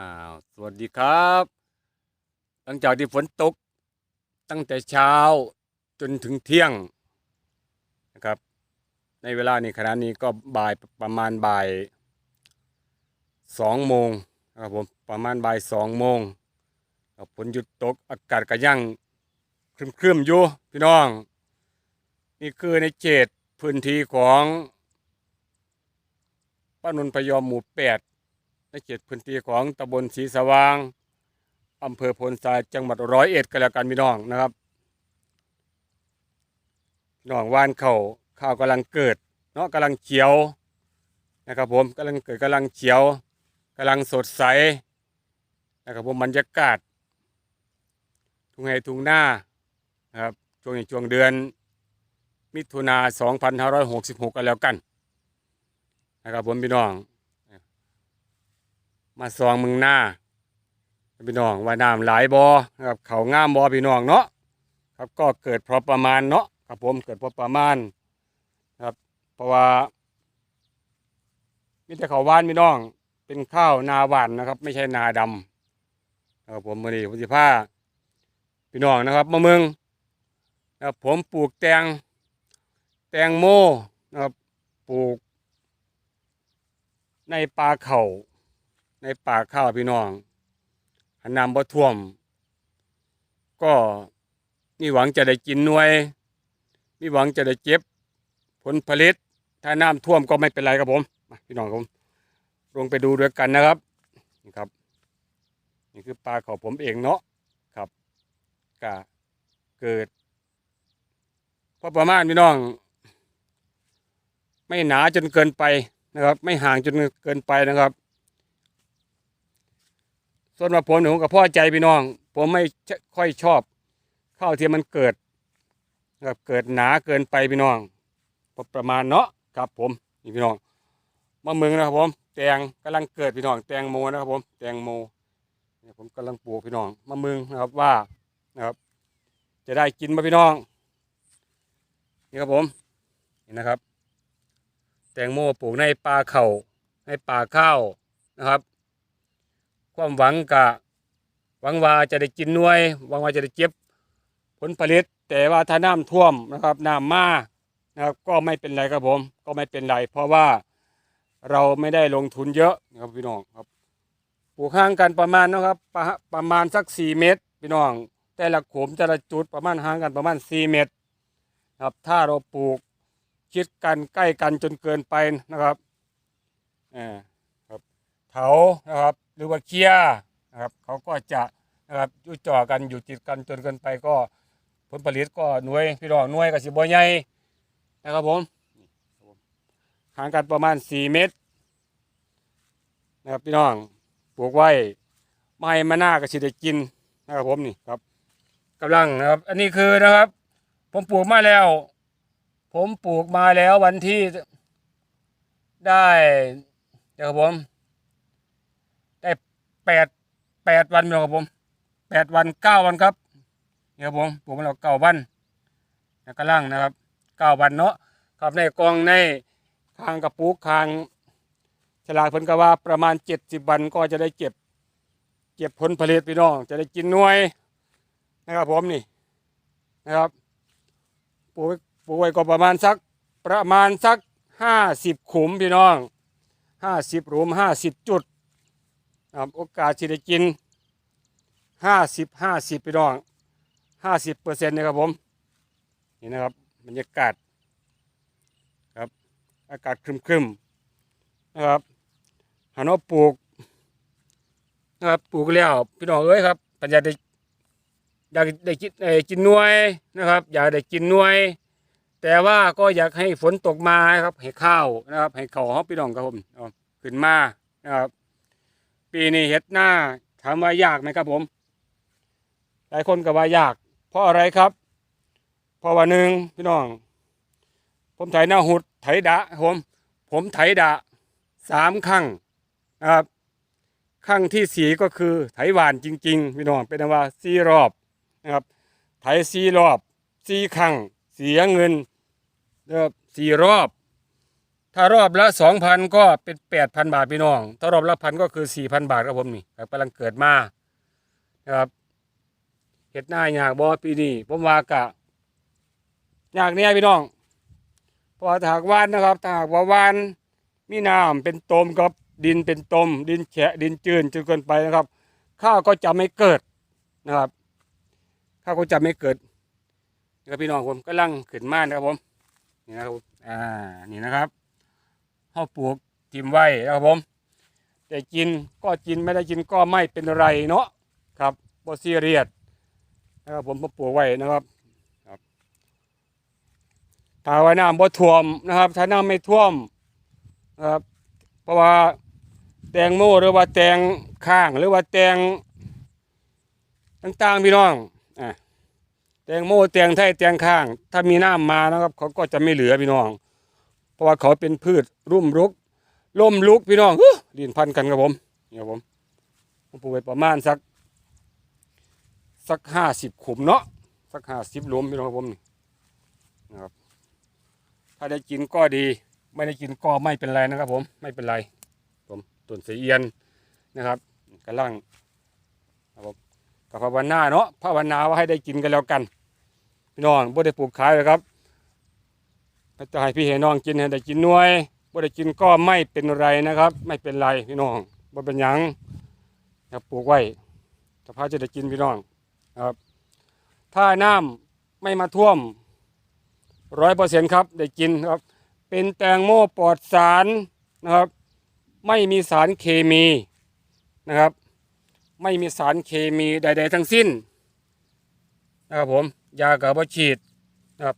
อ้าวสวัสดีครับ หลังจากที่ฝนตก ตั้งแต่เช้าจนถึงเที่ยงนะครับ ในเวลานี้ขณะนี้ก็บ่ายประมาณบ่ายสองโมงนะครับผมประมาณบ่ายสองโมงฝนหยุดตกอากาศก็ยังครึมๆอยู่พี่น้อง นี่คือในเขตพื้นที่ของป้านนพยอมหมู่แปด เขตพื้นที่ของตำบลศรีสว่างอำเภอพลทรายจังหวัดร้อยเอ็ดก็แล้วกันพี่น้องนะครับพี่น้องว่านเขาข้าวกำลังเกิดเนาะกำลังเขียวนะครับผมกำลังเกิดกำลังเขียวกำลังสดใสนะครับผมบรรยากาศ ทุ่งไร่ทุ่งนานะครับช่วงนี้ช่วงเดือน มิถุนา 2566 กันแล้วกันนะครับผมพี่น้อง มาซองมึงหน้าพี่น้องว่าน้ำหลายบอครับเขางามบอพี่น้องเนาะครับก็เกิดเพราะประมาณเนาะครับผมเกิดเพราะประมาณครับ เพราะว่ามีแต่เขาวหวานพี่น้อง เป็นข้าวนาหวานนะครับ ไม่ใช่นาดำครับผมมือนี้พุทธิภาพี่น้องนะครับมะเมืองนะครับผมปลูกแตงแตงโมนะครับปลูก ในปลาเขา ในป่าข้าวพี่น้องหันน้ำบ่ท่วม ก็มีหวังจะได้กินหน่วย มีหวังจะได้เก็บ ผลผลิต ถ้าน้ำท่วมก็ไม่เป็นไรครับผมพี่น้องครับผมลงไปดูด้วยกันนะครับนี่ครับ นี่คือปลาเขาผมเองเนาะครับก็เกิดพอประมาณพี่น้อง ไม่หนาจนเกินไปนะครับ ไม่ห่างจนเกินไปนะครับ ส่วนว่าผมเนี่ยผมกับพ่อใจพี่น้อง ผมไม่ค่อยชอบข้าวที่มันเกิดนะครับเกิดหนาเกินไปพี่น้องพอประมาณเนาะครับผมนี่พี่น้องมะเมืองนะครับผม แตงกำลังเกิดพี่น้อง แตงโมนะครับ ผม แตงโมเนี่ยผมกำลังปลูกพี่น้องมะเมืองนะครับว่านะครับ จะได้กินมาพี่น้องนี่ครับผมนี่นะครับ แตงโมปลูกในป่าเข่าในป่าข้าวนะครับ ความหวังกะหวังว่าจะได้กินหน่วยหวังว่าจะได้เก็บผลผลิต แต่ว่าถ้าน้ำท่วมนะครับน้ำมานะครับก็ไม่เป็นไรครับผมก็ไม่เป็นไร เพราะว่าเราไม่ได้ลงทุนเยอะนะครับพี่น้องครับปลูกห่างกันประมาณนะครับประประมาณสักสี่เมตร พี่น้อง แต่ละโขมแต่ละจุดประมาณห่างกันประมาณสี่เมตรนะครับถ้าเราปลูกชิดกันใกล้กันจนเกินไปนะครับอ่าครับเถานะครับ หรือว่าเคลียร์นะครับเขาก็จะนะครับอยู่จ่อกันอยู่ติดกันจนเกินไปก็ผลผลิตก็หน่วยพี่น้องหน่วยก็สิบใหญ่นะครับผมห่างกันประมาณสี่เมตรนะครับพี่น้องปลูกไว้ไม่มาหน้าก็สิได้กินนะครับผมนี่ครับกำลังนะครับ อันนี้คือนะครับ ผมปลูกมาแล้ว ผมปลูกมาแล้ววันที่ได้นะครับผม แปดแปดวันแล้วครับผมแปดวันเก้าวันครับนี่ครับผมปลูกมาแล้วเก้าวันนะกระลังนะครับเก้าวันเนาะครับในกองในคางกระปุกคางฉลากผลกว่าประมาณเจ็ดสิบวันก็จะได้เก็บ เก็บผลผลิตพี่น้อง จะได้กินหน่วยนะครับผมนี่นะครับปลูกปลูกไว้ก็ประมาณสักประมาณสักห้าสิบขุมพี่น้องห้าสิบหลุมห้าสิบจุด ครับโอกาสที่ได้กินห้าสิบห้าสิบพี่น้องห้าสิบเปอร์เซ็นต์นะครับผมนี่นะครับบรรยากาศครับอากาศครึมๆนะครับหันว่าปลูกนะครับปลูกแล้วพี่น้องเอ้ยครับปัญญาได้อยากได้กินเอ่อกินน่วยนะครับ อยากได้กินน่วย แต่ว่าก็อยากให้ฝนตกมาครับให้ข้าวนะครับ ให้เขาวเขาพี่น้องครับผมขึ้นมานะครับ ปีนี้เห็ดหน้าถามว่ายากไหมครับผม หลายคนก็ว่ายาก เพราะอะไรครับ เพราะว่าหนึ่งพี่น้อง ผมไถหน้าหุดไถดะผม ผมไถดะสามครั้งนะครับครั้งที่สีก็คือไถหวานจริงๆพี่น้องเป็นว่าสี่รอบนะครับไถสี่รอบสี่ครั้งเสียเงินนะครับสี่รอบ ถ้ารอบละสองพันก็เป็นแปดพันบาทพี่น้อง ถ้ารอบละพันก็คือสี่พันบาทครับผมนี่กำลังเกิดมานะครับเห็ดหน้ายากบอปีนี้ผมว่ากะอยากเนี่ยพี่น้องเพอถาหากวานนะครับถากว่าวานมีน้ำเป็นตมกับดินเป็นตม ดินแฉะดินจืนจนเกินไปนะครับ ข้าวก็จะไม่เกิดนะครับ ข้าวก็จะไม่เกิดนะครับพี่น้องผมกำลังขึ้นมานะครับผมนี่นะครับอ่านี่นะครับ ข้าวปลูกทิมไว้นะครับผม แต่กินก็กินไม่ได้กินก็ไม่เป็นไรเนาะครับบ่ซีเรียสนะครับผมมาปลูกไว้นะครับครับถ้าว่าน้ำบ่ท่วมนะครับ ถ้าน้ำไม่ท่วมนะครับเพราะว่าแตงโมหรือว่าแตงข้างหรือว่าแตงต่างๆพี่น้องอะแตงโมแตงไทยแตงข้าง ถ้ามีน้ำมานะครับ เขาก็จะไม่เหลือพี่น้อง เพราะว่าเขาเป็นพืชรุ่มรุกล่มลุกพี่น้องดินพันกันครับผมนี่ครับผมผมปลูกไว้ประมาณสักสักห้าสิบขุมเนาะสักห้าสิบหลุมพี่น้องครับผมนี่นะครับ ถ้าได้กินก็ดี ไม่ได้กินก็ไม่เป็นไรนะครับ ผมไม่เป็นไร ผมต้นสีเอียนนะครับกำลังกับภาวนาเนาะภาวนาว่าให้ได้กินกันแล้วกัน พี่น้องบ่ได้ปลูกขายเลยครับ จะให้พี่ให้น้องกินให้ได้กินน่วยบ่ได้กินก็ไม่เป็นไรนะครับ ไม่เป็นไรพี่น้องบ่เป็นหยังนะครับปลูกไว้สภาพจะได้กินพี่น้องครับ ถ้าน้ำไม่มาท่วมร้อยเปอร์เซ็นต์ครับได้กินครับ เป็นแตงโมปลอดสารนะครับ ไม่มีสารเคมีนะครับ ไม่มีสารเคมีใด ๆ ทั้งสิ้นนะครับผมยากับว่าฉีดนะครับ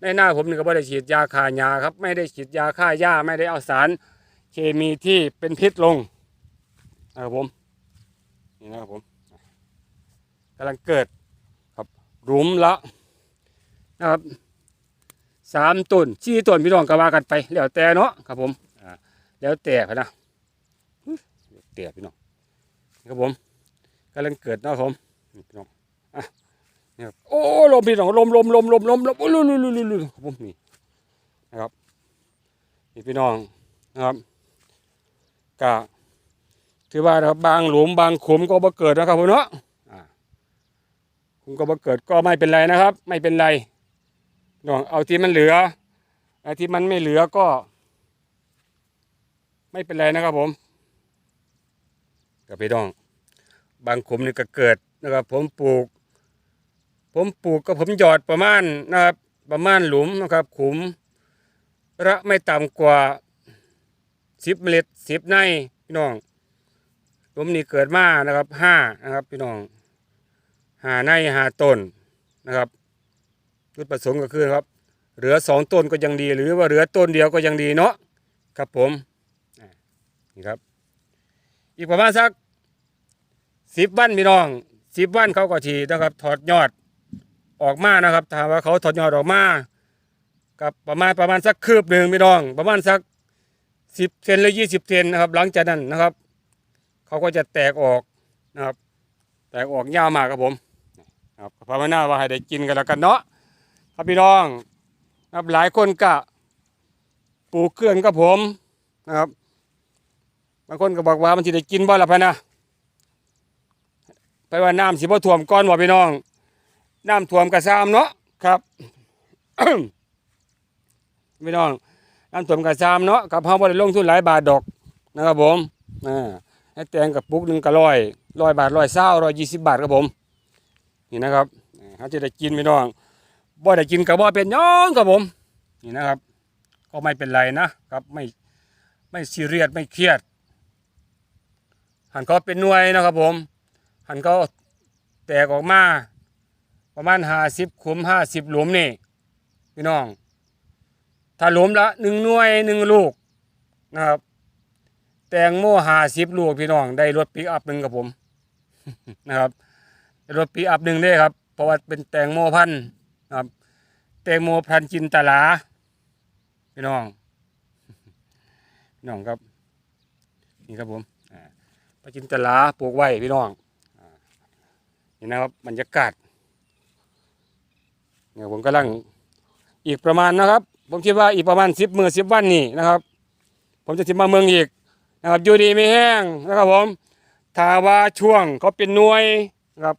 ในหน้าผมนี่ก็ไม่ได้ฉีดยาฆ่าหญ้าครับ ไม่ได้ฉีดยาฆ่าหญ้าไม่ได้เอาสาร เคมีที่เป็นพิษลงนะครับผมนี่นะครับผมกำลังเกิดครับหลุมละนะครับสามต้นชี้ต้นพี่น้องก็ว่ากันไป แล้วแต่เนาะครับผมแล้วแต่พนะแล้วแต่พี่น้องครับผมกำลังเกิดเนาะผมนี่พี่น้องอะ นี่ครับโอ้ลมพี่น้องลมลมลมลมลมลมโอ้ลุลุลุลุลุผมนี่นะครับนี่พี่น้องนะครับก็ถือว่านะครับบางหลุมบางขุมก็บ่เกิดนะครับผมเนาะขุมก็บ่เกิดก็ไม่เป็นไรนะครับ ไม่เป็นไรน้องเอาที่มันเหลือไอ้ที่มันไม่เหลือก็ ไม่เป็นไรนะครับผมกับพี่น้อง บางขุมนี่ก็เกิดนะครับ ผมปลูก ผมปลูกก็ผมหยอดประมาณนะครับประมาณหลุมนะครับขุมละไม่ต่ำกว่าสิบเมล็ดสิบในพี่น้องหลุมนี้เกิดมานะครับห้านะครับพี่น้องหาในหาต้นนะครับจุดประสงค์ก็คือครับ เหลือสองต้นก็ยังดี หรือว่าเหลือต้นเดียวก็ยังดีเนาะครับผมนี่ครับ อีกประมาณสักสิบวันพี่น้องสิบวันเขาก็ทีนะครับ ถอดยอด ออกมานะครับถามว่าเขาถอดยอดออกมากับประมาณประมาณสักคืบหนึ่งพี่น้อง ประมาณสักสิบเซนหรือยี่สิบเซนนะครับหลังจากนั้นนะครับ เขาก็จะแตกออกนะครับ แตกออกยาวมากครับผมครับภาวนาว่าให้ได้กินกันแล้วกันเนาะครับพี่น้องครับหลายคนก็ปลูกเครื่องกับผมนะครับบางคนก็บอกว่ามันจะได้กินบ่ละพะนะไปว่าน้ำสิบ่ท่วมก่อนว่พี่น้อง น้ำท่วมกระซามเนาะครับพี่น้องน้ำท่วมกระซามเนาะกับเฮาบ่ได้ลงทุนหลายบาทดอกนะครับผมอ่าให้แตงกับปุกหนึงก็ร้อยร้อยบาทร้อยเศร้าร้อยยี่สิบบาทครับผม นี่นะครับอ่าเขาจะได้กินพี่น้องบ่ได้กินกับบ่เป็นหย้องครับผม นี่นะครับ ก็ไม่เป็นไรนะครับไม่ไม่ซีเรียสไม่เครียด หันก็เป็นหน่วยนะครับผม หันก็แตกออกมา ประมาณห้าสิบขุมห้าสิบหลุมนี่พี่น้อง ถ้าหลุมละหนึ่งหน่วยหนึ่งลูกนะครับ แตงโมห้าสิบลูกพี่น้อง ได้รถปิกอัพหนึ่งกับผมนะครับรถปิกอัพหนึ่งได้ครับ เพราะว่าเป็นแตงโมพันธุ์นะครับ แตงโมพันธุ์จินตลาพี่น้องพี่น้องครับ นี่ครับผมอ่าจินตลาปลูกไว้พี่น้องนี่นะครับบรรยากาศ เนี่ยผมกำลังอีกประมาณนะครับ ผมคิดว่าอีกประมาณสิบมือสิบวันนี่นะครับ ผมจะทิมาเมืองอีกนะครับอยู่ดีไม่แห้งนะครับผมถ้าว่าช่วงเขาเป็นหน่วยนะครับ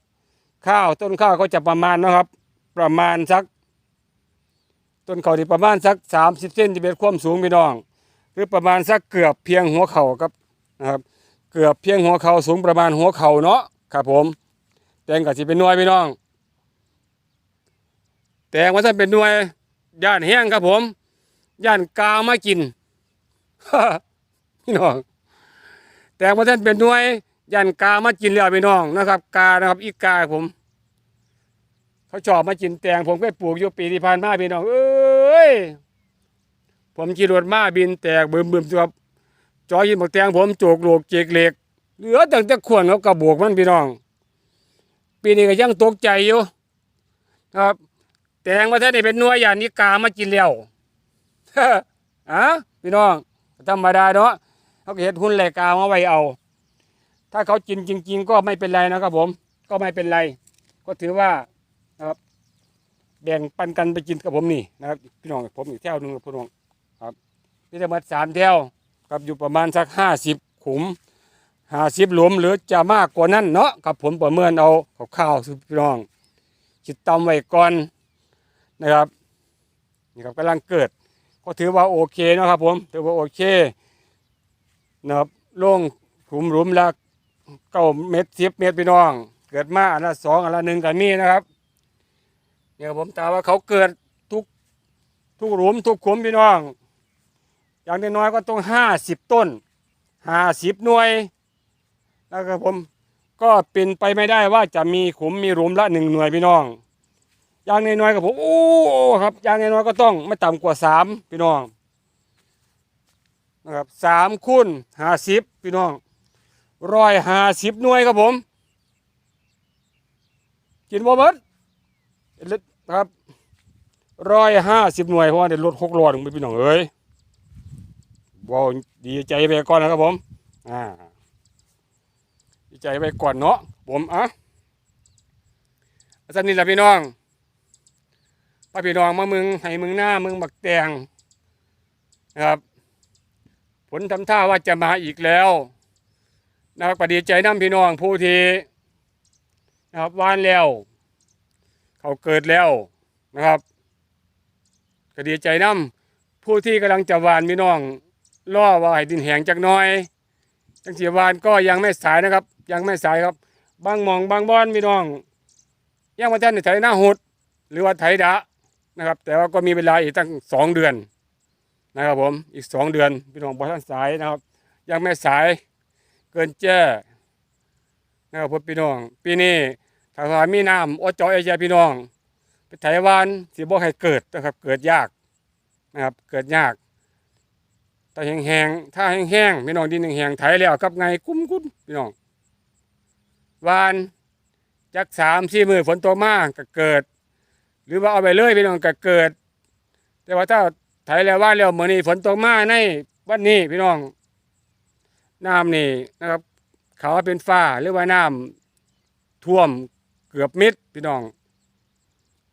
ข้าวต้นข้าวก็จะประมาณนะครับ ประมาณสัก ต้นเขาที่ประมาณสักสามสิบเซนที่เป็นความสูงพี่น้อง คือประมาณสักเกือบเพียงหัวเข่าครับนะครับ เกือบเพียงหัวเข่าสูงประมาณหัวเข่าเนาะครับผมแตงก็สิเป็นหน่วยพี่น้อง แตงว่าท่านเป็นหน่วยย่านแห้งครับผม ย่านกามากินพี่น้อง แตงว่าท่านเป็นหน่วยย่านกามากินแล้วพี่น้องนะครับ กานะครับ อีกาผม เขาชอบมากินแตงผมก็ปลูกอยู่ปีที่ผ่านมาพี่น้องเอ้ยผมขี่รถมาบินแตกบึมบึมครับจอยินบอกแตงผมโจกโลกเจกเหล็กเหลือแต่แต่ขวนเขากระบวกมันพี่น้อง ปีนี้ก็ยังตกใจอยู่ครับ แตงว่าท่านนี่เป็นน่วยอย่างนี้กามากินแล้วอะพี่น้องธรรมดาเนาะเขาเห็ดหุ้นแหลกกามาไว้เอา ถ้าเขากินจริง ๆ ก็ไม่เป็นไรนะครับผม ก็ไม่เป็นไร ก็ถือว่านะครับแบ่งปันกันไปกินกับผมนี่นะครับพี่น้องผมอีกแถวหนึงพี่น้องครับพี่จะมาสามแถวครับอยู่ประมาณสักห้าสิบขุมห้าสิบหลุมหรือจะมากกว่านั้นเนาะครับผมประเมินเอาข้าวๆพี่น้องจิตตำไว้ก่อน นะครับนี่ครับกำลังเกิด ก็ถือว่าโอเคนะครับผมถือว่าโอเคนะครับลงขุมหลุมละเก้าเมตรสิบเมตรพี่น้อง เกิดมาอันละสองอันละหนึ่งกันมีนะครับเนี่ยผมตามว่าเขาเกิดทุกทุกหลุมทุกขุมพี่น้อง อย่างน้อยๆก็ต้องห้าสิบต้นห้าสิบหน่วยนะครับผมก็เป็นไปไม่ได้ว่าจะมีขุมมีหลุมละหนึ่งหน่วยพี่น้อง ย่างน้อยๆกับผมโอ้ครับอย่างน้อยๆก็ต้องไม่ต่ำกว่าสามพี่น้องนะครับสามคูณห้าสิบพี่น้องร้อยห้าสิบหน่วยครับผม กินบ่เบิดเล็ดครับร้อยห้าสิบหน่วยเพราะว่าได้ลดหกร้อยลงไปพี่น้องเอ้ยว้าดีใจไปก่อนนะครับผมอ่าดีใจไปก่อนเนาะผมอะอาจารย์นี่แหละพี่น้อง ป้าพี่น้องมามึงให้มึงหน้ามึงบักแตงนะครับ ผลทำท่าว่าจะมาอีกแล้วนะครับประดีใจน้ำพี่น้องผู้ที่นะครับวานแล้ว เขาเกิดแล้วนะครับก็ดีใจน้ำผู้ที่กำลังจะวานพี่น้องล่อว่าให้ดินแห้งจักน้อยจังสีวานก็ยังไม่สายนะครับ ยังไม่สายครับ บางมองบางบอนพี่น้องยังมาท่านในไถหน้าหดหรือว่าไถดะ นะครับ แต่ว่าก็มีเวลาอีกตั้งสองเดือนนะครับผมอีกสองเดือนพี่น้องบอท่านสายนะครับ ยังไม่สายเกินแจ้นะครับผมพี่น้อง ปีนี้ถ้าว่ามีน้ำโอจอยใจพี่น้อง ไปไถวานสิบ่ให้เกิดนะครับ เกิดยากนะครับเกิดยากแต่แห้งๆถ้าแห้งๆพี่น้องดินแห้งๆไถแล้วกับไงกุ้มกุ้มพี่น้องวานจักสามสี่มือฝนตกมากก็เกิด รือว่าเอาไปเลยพี่น้องก็เกิด แต่ว่าถ้าไถแล้วว่าแล้วเมื่อนี้ฝนตกมาในวันนี้พี่น้องน้ำนี่นะครับ เขาเป็นฟ้าหรือว่าน้ำท่วมเกือบมิดพี่น้อง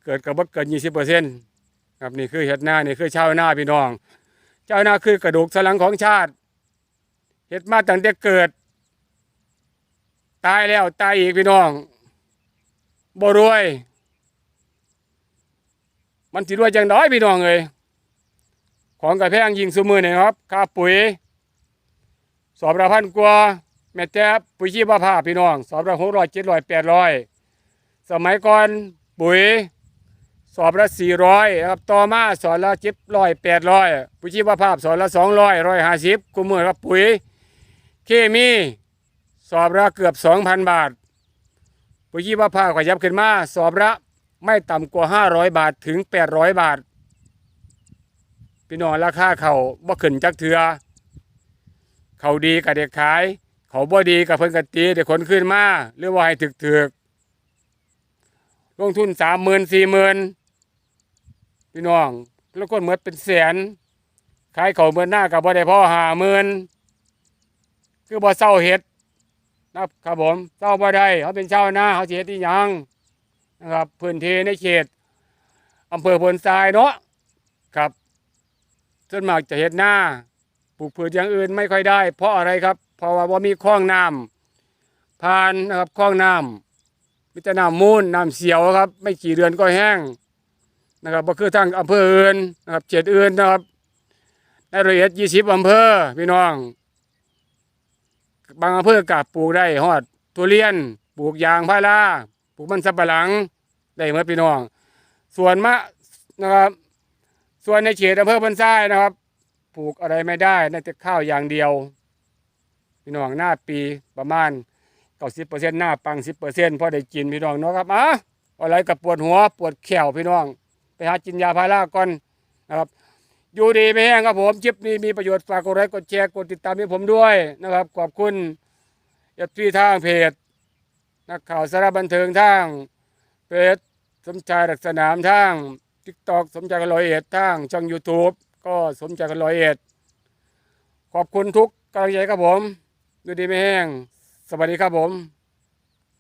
เกิดกับว่าเกินยี่สิบเปอร์เซ็นต์ครับนี่คือเห็ดหน้านี่คือชาวนาพี่น้องเจ้านาคือกระดูกสันหลังของชาติเห็ดมาตั้งแต่เกิด ตายแล้วตายอีกพี่น้องบ่รวย มันสิรวยจังน้อยพี่น้องเอ้ยของกระแพงยิงสุมือนี่ครับค่าปุ๋ย สอบละพันกว่าแม่แต่ปุ๋ยชีวภาพพี่น้อง สอบละหกร้อยเจ็ดร้อยแปดร้อยสมัยก่อนปุ๋ย สอบละสี่ร้อยครับต่อมาสอนละเจ็ดร้อยแปดร้อยปุ๋ยชีวภาพสอนละสองร้อยร้อยห้าสิบกุมมือครับปุ๋ย เคมีสอบละเกือบสองพันบาทปุ๋ยชีวภาพขยับขึ้นมา สอบละ ไม่ต่ำกว่าห้าร้อยบาทถึงแปดร้อยบาท พี่น้องราคาเขาบ่ขึ้นจักเถือ เขาดีกับเด็กขาย เขาบ่ดีกับเพิ่นกตีเด็กคนขึ้นมาหรือว่าให้ถึกถึกลงทุนสามหมื่นสี่หมื่นพี่น้อง แล้วก็เหมือนเป็นแสนขายเขาเหมือนหน้ากับบ่ได้พ่อหาหมื่นคือบ่เศร้าเห็ดนะครับผมเศร้าบ่ได้เขาเป็นชาวนาเขาเฮ็ดที่ยัง นะครับพื้นที่ในเขตอำเภอพนทรายเนาะครับส่วนมากจะเฮ็ดหน้าปลูกพืชอย่างอื่นไม่ค่อยได้ เพราะอะไรครับ เพราะว่าบ่มีคลองน้ำผ่านนะครับคลองน้ำมีแต่น้ำมูลน้ำเสียวครับ ไม่กี่เดือนก็แห้งนะครับบ่คือทางอำเภออื่นนะครับเขตอื่นนะครับในละเอียดยี่สิบอำเภอพี่น้อง บางอำเภอก็ปลูกได้ฮอดทุเรียนปลูกยางพารา ปลูกมันสับปะหลังได้หมดพี่น้อง ส่วนมะนะครับ ส่วนในเขตอำเภอพันทรายนะครับ ปลูกอะไรไม่ได้น่าจะข้าวอย่างเดียว พี่น้องหน้าปีประมาณเก้าสิบเปอร์เซ็นต์หน้าปังสิบเปอร์เซ็นต์พอได้กินพี่น้องเนาะครับอะอะไรกับปวดหัวปวดแขวพี่น้อง ไปหากินยาพาราก่อนนะครับอยู่ดีไม่แห้งครับผมคลิปนี้มีประโยชน์ฝากกดไลค์กดแชร์กดติดตามให้ผมด้วยนะครับ ขอบคุณเอฟซีทางเพจ นักข่าวสารบันเทิงทางเพจสมชายดักสนามทางทิกตอกสมชายกันร้อยเอ็ดทางช่อง YouTube ก็สมชายกันร้อยเอ็ดขอบคุณทุกกำลังใจครับผม ดูดีไม่แห้ง สวัสดีครับผม